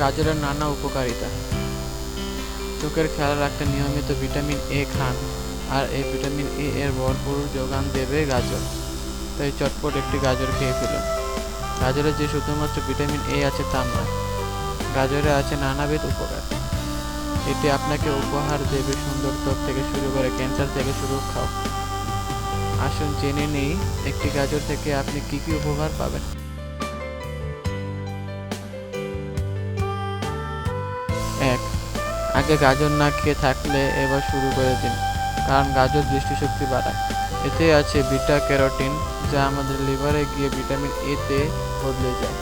গাজরের নানা উপকারিতা। চোখের খেয়াল রাখতে নিয়মিত ভিটামিন এ খান, আর এই ভিটামিন এ এর ভরপুর যোগান দেবে গাজর। তাই চটপট একটি গাজর খেয়ে ফেলুন। গাজরে যে শুধুমাত্র ভিটামিন এ আছে তা নয়, গাজরে আছে নানাবিধ উপকার। এটি আপনাকে উপহার দেবে সুন্দর ত্বক থেকে শুরু করে ক্যান্সার থেকে সুরক্ষাও আসুন জেনে নেই একটি গাজর থেকে আপনি কি কি উপকার পাবেন। আগে গাজর না খেয়ে থাকলে এবার শুরু করে দিন, কারণ গাজর দৃষ্টিশক্তি বাড়ায়। এতে আছে বিটা ক্যারোটিন, যা আমাদের লিভারে গিয়ে ভিটামিন এ তে বদলে যায়।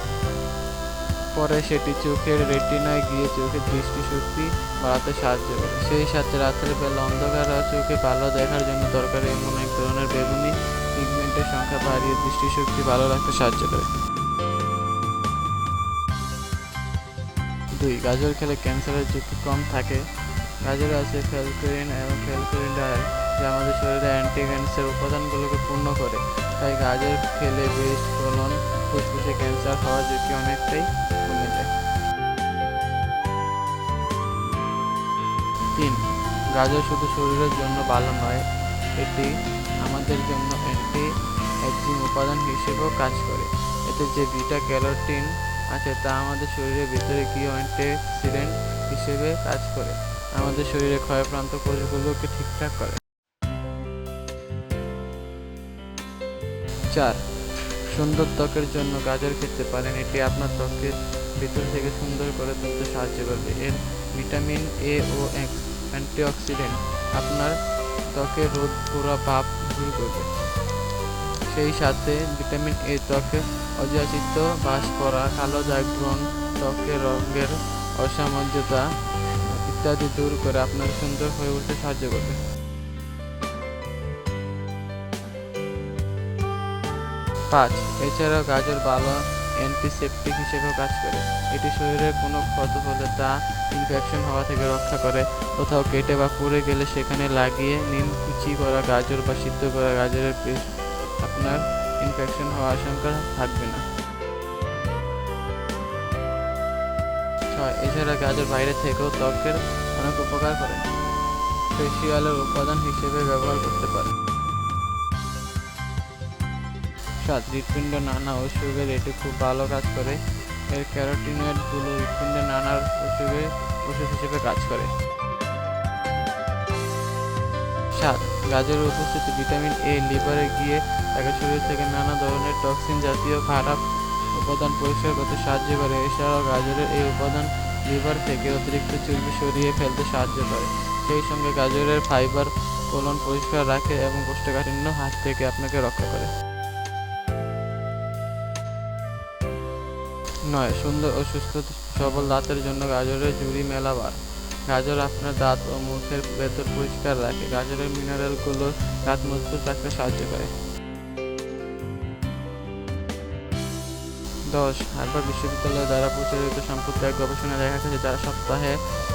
পরে সেটি চোখের রেটিনায় গিয়ে চোখের দৃষ্টিশক্তি বাড়াতে সাহায্য করে। সেই সাথে রাতের বেলা অন্ধকার চোখে ভালো দেখার জন্য দরকার এমন এক ধরনের বেগুনি পিগমেন্টের সংখ্যা বাড়িয়ে দৃষ্টিশক্তি ভালো রাখতে সাহায্য করে। দুই, গাজর খেলে ক্যান্সারের ঝুঁকি কম থাকে। গাজরে আছে ফ্যালকোরিন এবং ফ্যালকোরিন ডায়াল যা আমাদের শরীরে অ্যান্টি ক্যান্সার উপাদানগুলোকে পূর্ণ করে। তাই গাজর খেলে ব্রেস্ট কোলন ফুসফুসে ক্যান্সার হওয়ার ঝুঁকি অনেকটাই কমে যায়। তিন, গাজর শুধু শরীরের জন্য ভালো নয়, এটি আমাদের জন্য অ্যান্টি এজিং উপাদান হিসেবেও কাজ করে। এতে যে বিটা ক্যারোটিন আছে তা আমাদের শরীরের ভিতরে গিয়ে অ্যান্টিঅক্সিডেন্ট হিসেবে কাজ করে? আমাদের শরীরে ক্ষয়প্রান্ত কোষগুলোকে ঠিকঠাক করে। চার, সুন্দর ত্বকের জন্য গাজর খেতে পারেন। এটি আপনার ত্বকের ভিতর থেকে সুন্দর করে তুলতে সাহায্য করবে। এর ভিটামিন এ ও অ্যান্টিঅক্সিডেন্ট আপনার ত্বকের রোদ পোড়া ভাব দূর করবে। সেই সাথে ভিটামিন এ ত্বকে অযাচিত বাস করা কালো দাগ ত্বকের রঙের অসামঞ্জতা ইত্যাদি দূর করে আপনাকে সুন্দর হয়ে উঠতে সাহায্য করবে। পাঁচ, এছাড়াও গাজর ভালো অ্যান্টিসেপটিক হিসেবেও কাজ করে। এটি শরীরে কোনো ক্ষত হলে তা ইনফেকশন হওয়া থেকে রক্ষা করে। কোথাও কেটে বা পুড়ে গেলে সেখানে লাগিয়ে নিম কুচি করা গাজর বা সিদ্ধ করা গাজরের পেস্ট আপনার ইনফেকশন হওয়ার আশঙ্কা থাকবে না। ছয়, এছাড়া গাজর বাইরে থেকেও ত্বকের অনেক উপকার করে। ফেসিয়ালের উপাদান হিসেবে ব্যবহার করতে পারে। সাত, হৃৎপিণ্ড নানা অসুখের এটি খুব ভালো কাজ করে। এর ক্যারোটিনয়েডগুলো হৃৎপিণ্ডের নানা অসুখে ওষুধ হিসেবে কাজ করে। সাত গাজরের উপস্থিতি, ভিটামিন এ লিভারে গিয়ে তাকে শরীর থেকে নানা ধরনের টক্সিন জাতীয় খারাপ উপাদান পরিষ্কার করতে সাহায্য করে। এছাড়াও গাজরের এই উপাদান লিভার থেকে অতিরিক্ত চর্বি সরিয়ে ফেলতে সাহায্য করে। সেই সঙ্গে গাজরের ফাইবার কোলন পরিষ্কার রাখে এবং কোষ্ঠকাঠিন্য হাত থেকে আপনাকে রক্ষা করে। নয়, সুন্দর ও সুস্থ সবল দাঁতের জন্য গাজরের জুড়ি মেলাবার। গাজর আপনার দাঁত ও মুখের ভেতর পরিষ্কার রাখে। গাজরের মিনারেলগুলো দাঁত মজবুত রাখতে সাহায্য করে। দশ, হার্ভার্ড বিশ্ববিদ্যালয় দ্বারা প্রচারিত সম্পর্কে এক গবেষণায় দেখা গেছে যারা সপ্তাহে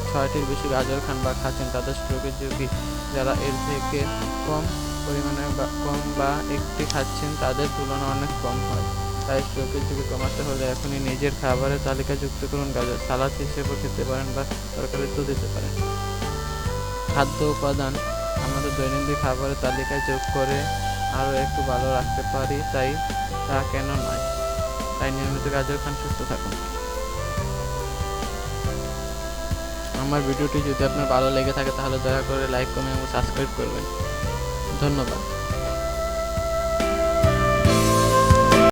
ছয়টির বেশি গাজর খান বা খাচ্ছেন, তাদের স্ট্রোকের ঝুঁকি। যারা এর থেকে কম পরিমাণে কম বা একটি খাচ্ছেন, তাদের তুলনা অনেক কম হয়। তাই স্ট্রোকের ঝুঁকি কমাতে হলে এখনই নিজের খাবারের তালিকা যুক্ত করুন, গাজর, সালাদ হিসেবেও খেতে পারেন বা তরকারিতেও দিতে পারেন। খাদ্য উপাদান আমাদের দৈনন্দিন খাবারের তালিকায় যোগ করে আরও একটু ভালো রাখতে পারি, তাই তা কেন নয়? তাই নিয়মিত গাজর খান, সুস্থ থাকুন। আমার ভিডিওটি যদি আপনার ভালো লেগে থাকে তাহলে দয়া করে লাইক, কমেন্ট এবং সাবস্ক্রাইব করবেন। ধন্যবাদ।